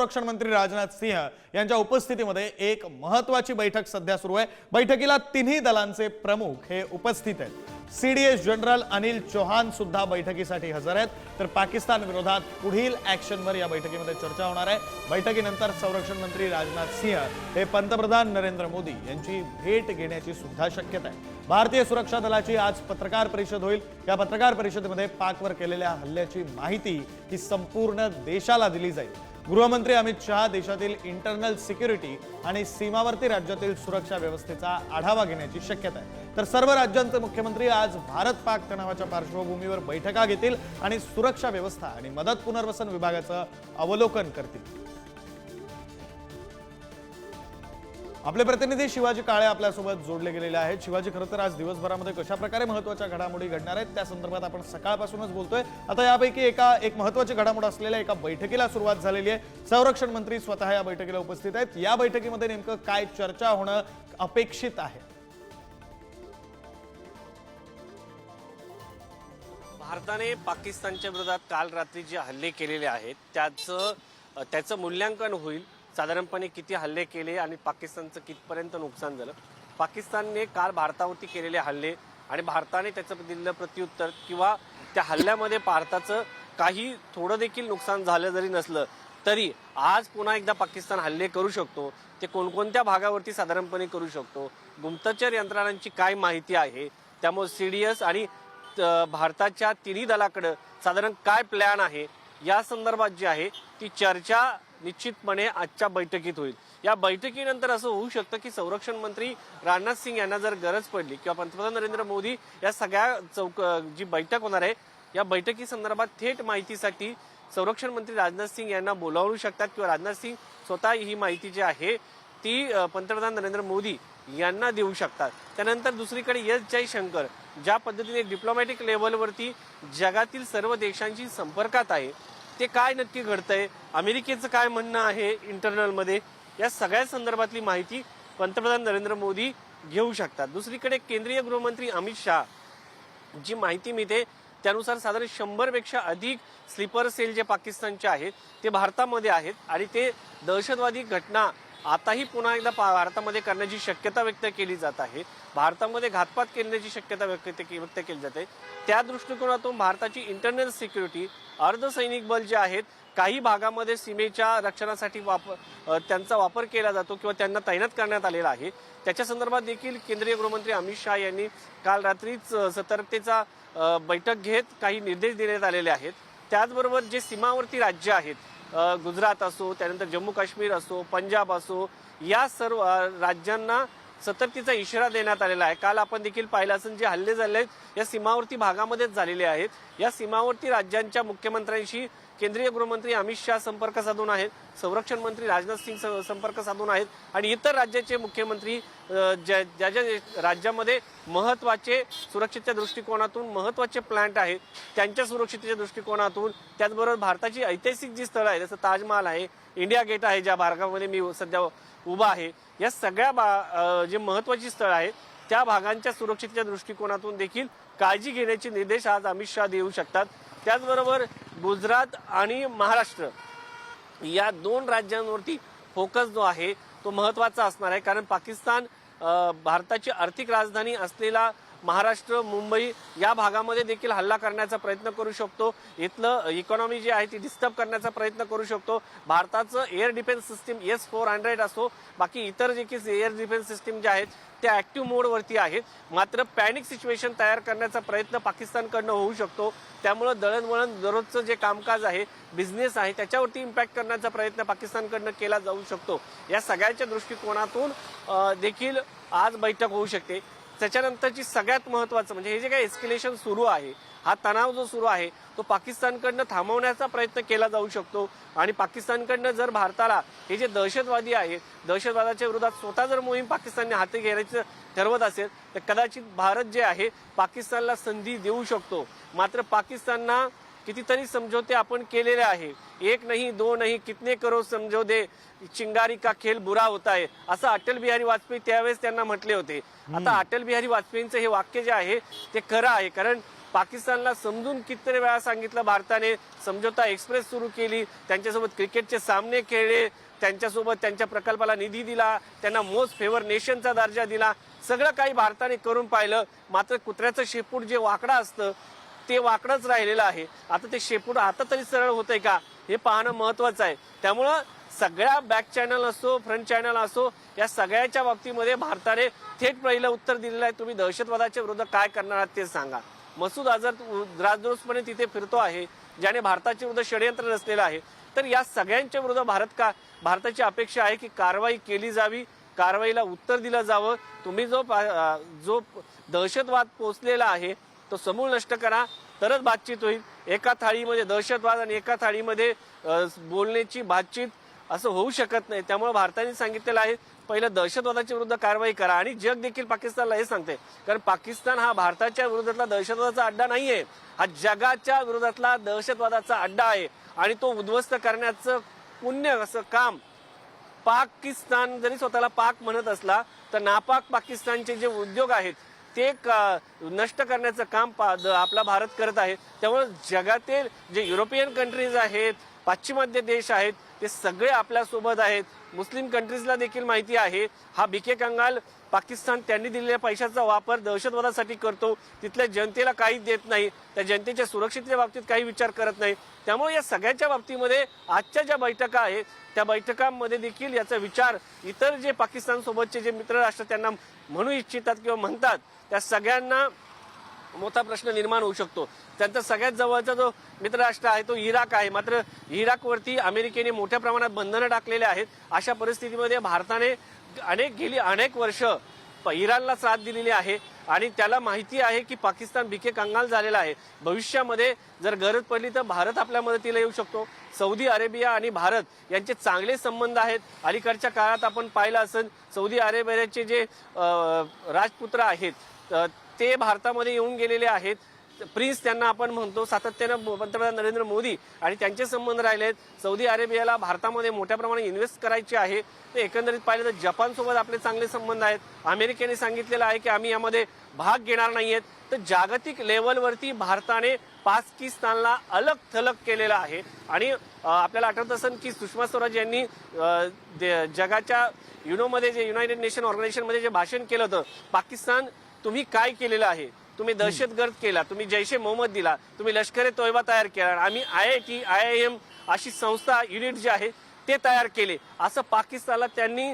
संरक्षण मंत्री राजनाथ सिंह यांच्या उपस्थितीमध्ये एक महत्वाची बैठक सध्या सुरू आहे. बैठकीला तिन्ही दलांचे प्रमुख हे उपस्थित आहेत. सीडीएस जनरल अनिल चौहान सुद्धा बैठकीसाठी हजर आहेत. तर पाकिस्तान विरोधात पुढील ऍक्शनवर या बैठकीमध्ये चर्चा होणार आहे. बैठकीनंतर संरक्षण मंत्री राजनाथ सिंह हे पंतप्रधान नरेंद्र मोदी यांची भेट घेण्याची सुद्धा शक्यता आहे. भारतीय सुरक्षा दलाची आज पत्रकार परिषद होईल. या पत्रकार परिषदेमध्ये पाकवर केलेल्या हल्ल्याची माहिती ही संपूर्ण देशाला दिली जाईल. गृहमंत्री अमित शहा देशातील इंटरनल सिक्युरिटी आणि सीमावर्ती राज्यातील सुरक्षा व्यवस्थेचा आढावा घेण्याची शक्यता आहे. तर सर्व राज्यांचे मुख्यमंत्री आज भारत पाक तणावाच्या पार्श्वभूमीवर बैठका घेतील आणि सुरक्षा व्यवस्था आणि मदत पुनर्वसन विभागाचं अवलोकन करतील. आपले प्रतिनिधी शिवाजी काळे आपल्यासोबत जोडले गेलेले आहेत. शिवाजी खरं तर आज दिवसभरामध्ये कशा प्रकारे महत्त्वाच्या घडामोडी घडणार आहेत त्या संदर्भात आपण सकाळपासूनच बोलतोय. आता यापैकी एका एक महत्वाची घडामोड असलेल्या एका बैठकीला सुरुवात झालेली आहे. संरक्षण मंत्री स्वतः या बैठकीला उपस्थित आहेत. या बैठकीमध्ये नेमकं काय चर्चा होणं अपेक्षित आहे? भारताने पाकिस्तानच्या विरोधात काल रात्री जे हल्ले केलेले आहेत त्याचं त्याचं मूल्यांकन होईल साधारणपणे किती हल्ले केले आणि पाकिस्तानचं कितपर्यंत नुकसान झालं? पाकिस्तानने काल भारतावरती केलेले हल्ले आणि भारताने त्याचं दिलेलं प्रत्युत्तर किंवा त्या हल्ल्यामध्ये भारताचं काही थोडं देखील नुकसान झालं जरी नसलं तरी आज पुन्हा एकदा पाकिस्तान हल्ले करू शकतो. ते कोणकोणत्या भागावरती साधारणपणे करू शकतो? गुप्तचर यंत्रणांची काय माहिती आहे? त्यामुळे सी डी एस आणि भारताच्या तिन्ही दलाकडं साधारण काय प्लॅन आहे? या संदर्भात जी आहे ती चर्चा निश्चितपणे आजच्या बैठकीत होईल. या बैठकीनंतर असं होऊ शकतं की संरक्षण मंत्री राजनाथ सिंग यांना जर गरज पडली किंवा पंतप्रधान नरेंद्र मोदी या सगळ्या चौक जी बैठक होणार आहे या बैठकी संदर्भात थेट माहितीसाठी संरक्षण मंत्री राजनाथ सिंग यांना बोलावू शकतात किंवा राजनाथ सिंग स्वतः ही माहिती जी आहे ती पंतप्रधान नरेंद्र मोदी यांना देऊ शकतात. त्यानंतर दुसरीकडे एस जयशंकर ज्या पद्धतीने डिप्लोमॅटिक लेवलवरती जगातील सर्व देशांशी संपर्कात आहे ते काय नक्की घडतंय अमेरिकेचं काय म्हणणं आहे इंटरनलमध्ये या सगळ्या संदर्भातली माहिती पंतप्रधान नरेंद्र मोदी घेऊ शकतात. दुसरीकडे केंद्रीय गृहमंत्री अमित शहा जी माहिती मिळते त्यानुसार साधारण शंभरपेक्षा अधिक स्लीपर सेल जे पाकिस्तानचे आहेत ते भारतामध्ये आहेत आणि ते दहशतवादी घटना आताही पुन्हा एकदा पा- भारतामध्ये करण्याची शक्यता व्यक्त केली जात आहे. भारतामध्ये घातपात करण्याची शक्यता व्यक्त के- व्यक्त केली जाते. त्या दृष्टिकोनातून भारताची इंटरनल सिक्युरिटी अर्धसैनिक बल जे आहेत काही भागामध्ये सीमेच्या रक्षणासाठी वापर त्यांचा वापर केला जातो किंवा त्यांना तैनात करण्यात आलेला आहे. त्याच्या संदर्भात देखील केंद्रीय गृहमंत्री अमित शहा यांनी काल रात्रीच सतर्कतेचा बैठक घेत काही निर्देश देण्यात आलेले आहेत. त्याचबरोबर जे सीमावर्ती राज्य आहेत गुजरात असो त्यानंतर जम्मू काश्मीर असो पंजाब असो या सर्व राज्यांना सतर्कीचा इशारा देण्यात आलेला आहे. काल आपण देखील पाहिलं असेल जे हल्ले झाले आहेत या सीमावर्ती भागामध्येच झालेले आहेत. या सीमावर्ती राज्यांच्या मुख्यमंत्र्यांशी केंद्रीय गृहमंत्री अमित शहा संपर्क साधून आहेत संरक्षण मंत्री राजनाथ सिंग स- संपर्क साधून आहेत आणि इतर राज्याचे मुख्यमंत्री ज्या ज्या ज्या राज्यामध्ये महत्त्वाचे सुरक्षेच्या दृष्टिकोनातून महत्त्वाचे प्लांट आहेत त्यांच्या सुरक्षितेच्या दृष्टिकोनातून त्याचबरोबर भारताची ऐतिहासिक जी स्थळं आहेत जसं ताजमहाल आहे इंडिया गेट आहे ज्या भागामध्ये मी सध्या उभा आहे या सगळ्या बा- जे महत्वाची स्थळं आहेत त्या भागांच्या सुरक्षितेच्या दृष्टिकोनातून देखील काळजी घेण्याचे निर्देश आज अमित शहा देऊ शकतात. त्याचबरोबर गुजरात आणि महाराष्ट्र या दोन राज्यांवरती फोकस जो आहे तो महत्त्वाचा असणार आहे. कारण पाकिस्तान भारताची आर्थिक राजधानी असलेला महाराष्ट्र मुंबई या भागामध्ये देखील हल्ला करण्याचा प्रयत्न करू शकतो. इथलं इकॉनॉमी जी आहे ती डिस्टर्ब करण्याचा प्रयत्न करू शकतो. भारताचं air defence system S four hundred असो बाकी इतर जे की एअर डिफेन्स सिस्टीम जे आहेत त्या ऍक्टिव्ह मोडवरती आहेत. मात्र पॅनिक सिच्युएशन तयार करण्याचा प्रयत्न पाकिस्तानकडनं होऊ शकतो. त्यामुळं दळणवळण दररोजचं जे कामकाज आहे बिझनेस आहे त्याच्यावरती इम्पॅक्ट करण्याचा प्रयत्न पाकिस्तानकडनं केला जाऊ शकतो. या सगळ्याच्या दृष्टिकोनातून देखील आज बैठक होऊ शकते. त्याच्यानंतरची सगळ्यात महत्वाचं म्हणजे हे जे काही एस्केलेशन सुरू आहे हा तणाव जो सुरू आहे तो पाकिस्तानकडनं थांबवण्याचा प्रयत्न केला जाऊ शकतो. आणि पाकिस्तानकडनं जर भारताला हे जे दहशतवादी आहेत दहशतवादाच्या विरोधात स्वतः जर मोहीम पाकिस्तानने हाती घेण्याचं ठरवत असेल तर कदाचित भारत जे आहे पाकिस्तानला संधी देऊ शकतो. मात्र पाकिस्तानना कितीतरी समझोते आपण केलेले आहे. एक नाही दोन नाही कितने करो समझोते चिंगारी का खेळ बुरा होता है असं अटल बिहारी वाजपेयी त्यावेळेस त्यांना म्हटले होते. आता अटल बिहारी वाजपेयींचं हे वाक्य जे आहे ते खरं आहे. कारण पाकिस्तानला समजून कितीतरी वेळा सांगितलं भारताने समझोता एक्सप्रेस सुरू केली त्यांच्यासोबत क्रिकेटचे सामने खेळले त्यांच्यासोबत त्यांच्या प्रकल्पाला निधी दिला त्यांना मोस्ट फेवर नेशनचा दर्जा दिला. सगळं काही भारताने करून पाहिलं. मात्र कुत्र्याचं शेपूट जे वाकडं असतं ते वाकडंच राहिलेलं आहे. आता ते शेपूट आता तरी सरळ होतंय का? हे पाहणं महत्वाचं आहे. त्यामुळं सगळ्या बॅक चॅनल असो फ्रंट चॅनल असो या सगळ्याच्या बाबतीमध्ये भारताने थेट पहिलं उत्तर दिलेलं आहे. तुम्ही दहशतवादाच्या विरोधात काय करणार आहात ते सांगा. मसूद अझर राजदोषपणे तिथे फिरतो आहे ज्याने भारताच्या विरुद्ध षडयंत्र रचलेलं आहे. तर या सगळ्यांच्या विरुद्ध भारत का भारताची अपेक्षा आहे की कारवाई केली जावी कारवाईला उत्तर दिलं जावं. तुम्ही जो पा- जो दहशतवाद पोचलेला आहे तो समूळ नष्ट करा तरच बातचीत होईल. एका थाळीमध्ये दहशतवाद आणि एका थाळीमध्ये बोलण्याची बातचीत असं होऊ शकत नाही. त्यामुळे भारताने सांगितलेलं आहे पहिलं दहशतवादाच्या विरुद्ध कारवाई करा आणि जग देखील पाकिस्तानला हे सांगते. कारण पाकिस्तान हा भारताच्या विरोधातला दहशतवादाचा अड्डा नाहीये. हा जगाच्या विरोधातला दहशतवादाचा अड्डा आहे. आणि तो उद्ध्वस्त करण्याचं पुण्य असं काम पाकिस्तान जरी स्वतःला पाक म्हणत असला तर नापाक पाकिस्तानचे जे उद्योग आहेत ते का नष्ट करण्याचं काम पा- द- आपला भारत करत आहे. त्यामुळे जगातील जे युरोपियन कंट्रीज आहेत पाश्चिमात्य देश आहेत ते सगळे आपल्यासोबत आहेत. मुस्लिम कंट्रीजला देखील माहिती आहे. हा भिके कंगाल पाकिस्तान त्यांनी दिलेल्या पैशाचा वापर दहशतवादासाठी करतो. तिथल्या जनतेला काहीच देत नाही. त्या जनतेच्या सुरक्षिततेच्या बाबतीत काही विचार करत नाही. त्यामुळे या सगळ्याच्या बाबतीमध्ये आजच्या ज्या बैठका आहेत त्या बैठकांमध्ये देखील याचा विचार इतर जे पाकिस्तानसोबतचे जे मित्र राष्ट्र त्यांना म्हणू इच्छितात किंवा म्हणतात त्या सगळ्यांना मोठा प्रश्न निर्माण होऊ शकतो. त्यांचा सगळ्यात जवळचा जो मित्रराष्ट्र आहे तो इराक आहे. मात्र इराकवरती अमेरिकेने मोठ्या प्रमाणात बंधनं टाकलेले आहेत. अशा परिस्थितीमध्ये भारताने अनेक गेली अनेक वर्ष इराणला साथ दिलेली आहे. आणि त्याला माहिती आहे की पाकिस्तान भिके कंगाल झालेला आहे. भविष्यामध्ये जर गरज पडली तर भारत आपल्या मदतीला येऊ शकतो. सौदी अरेबिया आणि भारत यांचे चांगले संबंध आहेत. अलीकडच्या काळात आपण पाहिलं असेल सौदी अरेबियाचे जे राजपुत्र आहेत ते भारतामध्ये येऊन गेलेले आहेत. प्रिन्स त्यांना आपण म्हणतो सातत्यानं पंतप्रधान नरेंद्र मोदी आणि त्यांचे संबंध राहिले आहेत. सौदी अरेबियाला भारतामध्ये मोठ्या प्रमाणात इन्व्हेस्ट करायचे आहे. ते एकंदरीत पाहिलं तर जपानसोबत आपले चांगले संबंध आहेत. अमेरिकेने सांगितलेलं आहे की आम्ही यामध्ये भाग घेणार नाहीयेत तर जागतिक लेवलवरती भारताने पाकिस्तानला अलग थलग केलेला आहे. आणि आपल्याला आठवत असेल की सुषमा स्वराज यांनी दे- जगाच्या युनोमध्ये जे युनायटेड नेशन ऑर्गनायझेशनमध्ये जे भाषण केलं होतं पाकिस्तान तुम्ही काय केलेलं आहे? तुम्ही दहशतगर्द केला तुम्ही जैशे मोहम्मद दिला तुम्ही लष्कर ए तोयबा तयार केला आम्ही I I T I I M अशी संस्था युनिट जे आहे ते तयार केले. असं पाकिस्तानला त्यांनी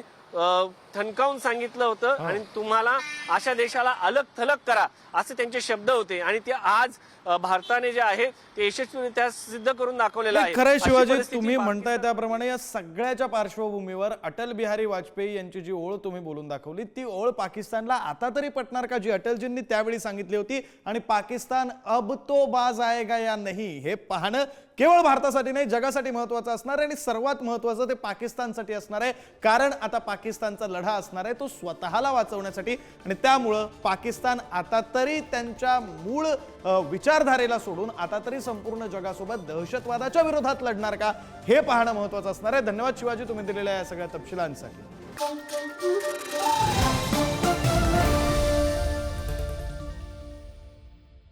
ठणकावून सांगितलं होतं आणि तुम्हाला अशा देशाला अलग थलग करा असे त्यांचे शब्द होते. आणि ते आज भारताने जे आहे ते यशस्वीरित्या सिद्ध करून दाखवलेलं आहे. अशी शिवाजी तुम्ही म्हणताय त्याप्रमाणे या सगळ्याच्या पार्श्वभूमीवर अटल बिहारी वाजपेयी यांची जी ओळ तुम्ही बोलून दाखवली ती ओळ पाकिस्तानला आता तरी पटणार का? जी अटलजींनी त्यावेळी सांगितली होती आणि पाकिस्तान अब तो बाज आएगा या नाही हे पाहणं केवळ भारतासाठी नाही जगासाठी महत्वाचं असणार आहे आणि सर्वात महत्वाचं ते पाकिस्तानसाठी असणार आहे. कारण आता पाकिस्तानचा लढा असणार आहे तो स्वतःला वाचवण्यासाठी. आणि त्यामुळं पाकिस्तान आता तरी त्यांच्या मूळ विचारधारेला सोडून आता तरी संपूर्ण जगासोबत दहशतवादाच्या विरोधात लढणार का हे पाहणं महत्वाचं असणार आहे. धन्यवाद शिवाजी तुम्ही दिलेल्या या सगळ्या तपशिलांसाठी.